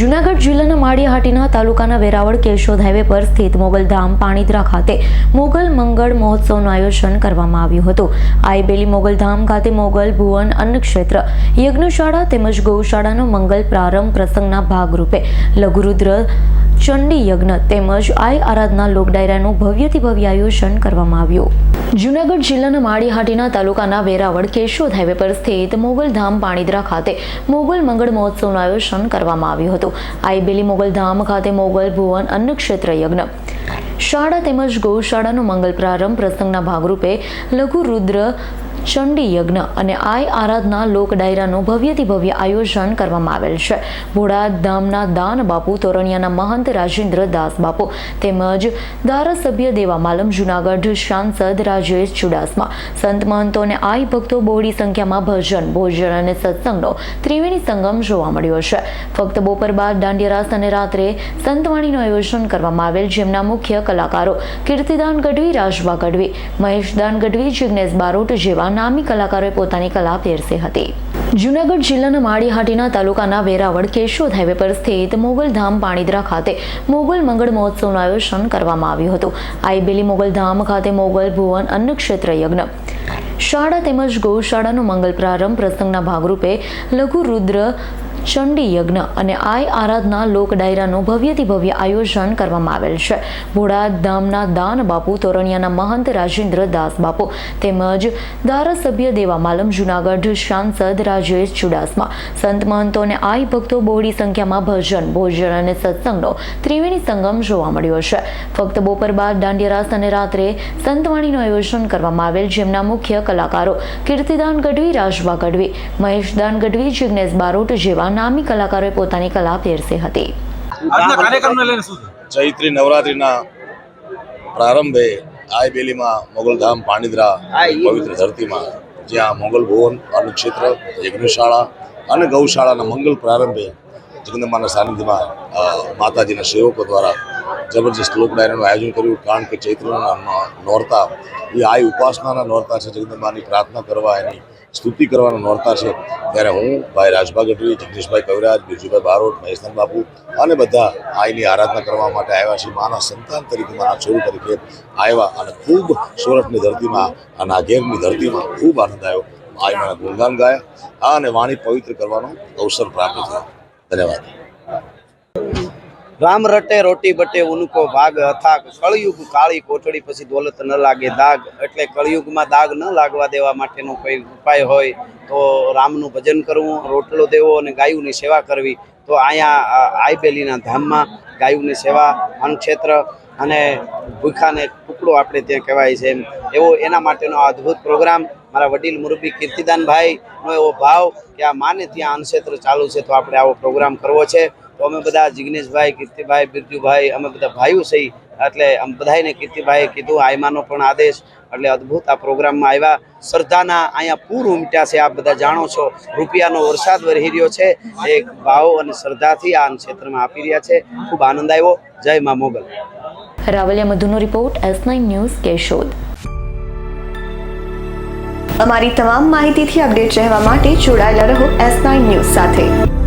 જૂનાગઢ જિલ્લાના માળિયાહાટીના તાલુકાના વેરાવળ કેશોદ હાઈવે પર સ્થિત મોગલધામ પાણીદ્રા ખાતે મોગલ મંગળ મહોત્સવનું આયોજન કરવામાં આવ્યું હતું. આઈબેલી મોગલધામ ખાતે મોગલ ભુવન અન્ન ક્ષેત્ર, યજ્ઞશાળા તેમજ ગૌશાળાનો મંગલ પ્રારંભ પ્રસંગના ભાગરૂપે લઘુરુદ્ર ચંડી યજ્ઞ તેમજ આઈ આરાધના લોક ડાયરાનું ભવ્યથી ભવ્ય આયોજન કરવામાં આવ્યું. જૂનાગઢ જિલ્લાના માળીહાટીના તાલુકાના વેરાવળ કેશોદ હાઈવે પર સ્થિત મોગલધામ પાણીદ્રા ખાતે મોગલ મંગળ મહોત્સવનું આયોજન કરવામાં આવ્યું હતું. આઈબેલી મોગલધામ ખાતે મોગલ ભુવન અન્ન ક્ષેત્ર યજ્ઞ. શાળા તેમજ ગૌશાળાનો મંગલ પ્રારંભ પ્રસંગના ભાગરૂપે લઘુ રુદ્ર ચંડી યજ્ઞ અને આય આરાધના લોક ડાયરાનું ભવ્યથી ભવ્ય આયોજન કરવામાં આવેલ છે. ભોળા ધામના દાન બાપુ, તોરણિયાના મહંત રાજેન્દ્ર દાસ બાપુ તેમજ ધારાસભ્ય દેવા માલમ, જુનાગઢ સાંસદ રાજેશ ચુડાસમા. સંત મહંતો અને આઈ ભક્તો બહોળી સંખ્યામાં ભજન, ભોજન અને સત્સંગનો ત્રિવેણી સંગમ જોવા મળ્યો છે. ફક્ત બપોર બાદ દાંડિયા રાસ અને રાત્રે સંતવાણીનું આયોજન કરવામાં આવેલ, જેમના મુખ્ય કલાકારો કીર્તિદાન ગઢવી, રાજભા ગઢવી, મહેશદાન ગઢવી જિજ્ઞેશ બારોટ જેવા નામી કલાકારોએ પોતાની કલા પેરસી હતી. જૂનાગઢ જિલ્લાના માળીહાટીના તાલુકાના વેરાવળ કેશોદ હાઈવે પર સ્થિત મોગલધામ પાણીદ્રા ખાતે મોગલ મંગળ મહોત્સવનું આયોજન કરવામાં આવ્યું હતું. આઈબેલી મોગલધામ ખાતે મોગલ ભુવન અન્ન ક્ષેત્ર યજ્ઞ. શાળા તેમજ ગૌશાળાનો મંગલ પ્રારંભ પ્રસંગના ભાગરૂપે લઘુ રુદ્ર ચંડી યજ્ઞ અને આય આરાધના લોક ડાયરાનું ભવ્યથી ભવ્ય આયોજન કરવામાં આવેલ છે. ભોળા ધામના દાન બાપુ, તોરણિયાના મહંત રાજેન્દ્ર દાસ બાપુ તેમજ ધારાસભ્ય દેવા માલમ, જુનાગઢ સાંસદ રાજેશ ચુડાસમા. સંત મહંતો અને આઈ ભક્તો બહોળી સંખ્યામાં ભજન, ભોજન અને સત્સંગનો ત્રિવેણી સંગમ જોવા મળ્યો છે. ફક્ત બપોર બાદ દાંડિયા રાસ અને રાત્રે સંતવાણીનું આયોજન કરવામાં આવેલ, જેમના મુખ્ય કલાકારો કીર્તિદાન ગઢવી, રાજભા ગઢવી, મહેશદાન ગઢવી જિજ્ઞેશ બારોટ જેવા નામી કલાકારોએ પોતાની કલા પેરસી હતી. આજના કાર્યક્રમને લઈને શું છે? ચૈત્રી નવરાત્રિના પ્રારંભે આઈ બેલીમાં મોગલધામ પાણીદ્રા પવિત્ર ધરતીમાં જ્યાં મોગલ ભુવન અનુક્ષેત્ર યજ્ઞશાળા અને ગૌશાળાના મંગલ પ્રારંભે જગદંબાના સાનિધ્યમાં માતાજીના સેવકો દ્વારા જબરજસ્ત લોક ડાયરાનું આયોજન કર્યું. કારણ કે ચૈત્રના નોરતા એ આઈ ઉપાસનાના નોરતા છે. જગદંબાની પ્રાર્થના કરવા એની સ્તુતિ કરવાનો નોરતા છે. ત્યારે હું, ભાઈ રાજભા ગઢવી જગદીશભાઈ કવિરાજ બિરજુભાઈ બારોટ મહેશદાન બાપુ અને બધા આઈની આરાધના કરવા માટે આવ્યા છે માના સંતાન તરીકે, માના છોડ તરીકે આવ્યા અને ખૂબ સુરતની ધરતીમાં અને આ ઘેરની ધરતીમાં ખૂબ આનંદ આવ્યો. આઈ મારા ગુણગાન ગાયા. અને વાણી પવિત્ર કરવાનો અવસર પ્રાપ્ત થયો. ધન્યવાદ. રામ રટે, રોટી બટે, ઉનકો ભાગ અથાક કળયુગ કાળી કોટડી પછી દોલત ન લાગે દાગ. એટલે કળયુગમાં દાગ ન લાગવા દેવા માટેનો કોઈ ઉપાય હોય તો રામનું ભજન કરવું, રોટલો દેવો અને ગાયુંની સેવા કરવી. તો અહીંયા આઈબેલીના ધામમાં ગાયુંની સેવા અન્નક્ષેત્ર અને ભૂખાને ટુકડો આપણે ત્યાં કહેવાય છે એમ. એવો એના માટેનો અદ્ભુત પ્રોગ્રામ. મારા વડીલ મુરબી કીર્તિદાનભાઈનો એવો ભાવ કે આ માને ત્યાં અન્નક્ષેત્ર ચાલુ છે તો આપણે આવો પ્રોગ્રામ કરવો છે. તો અમે બધા જિગ્નેશભાઈ, કીર્તિભાઈ, બિરજુભાઈ, અમે બધા ભાઈઓ સહી એટલે આમ બધાને કીર્તિભાઈએ કીધું આયમાનો પણ આદેશ. એટલે અદ્ભુત આ પ્રોગ્રામમાં આવ્યા. શ્રદ્ધાના અહીંયા પૂર ઉમટ્યા છે, આપ બધા જાણો છો. રૂપિયાનો વરસાદ વરહી રહ્યો છે. એક ભાવ અને શ્રદ્ધાથી આ ક્ષેત્રમાં આપી રહ્યા છે. ખૂબ આનંદ આવ્યો. જય મા Mogal. Ravaliya મધુનો report, S nine news, Keshod. અમારી તમામ માહિતીથી અપડેટ રહેવા માટે જોડાયેલા રહો એસ નાઇન ન્યૂઝ સાથે.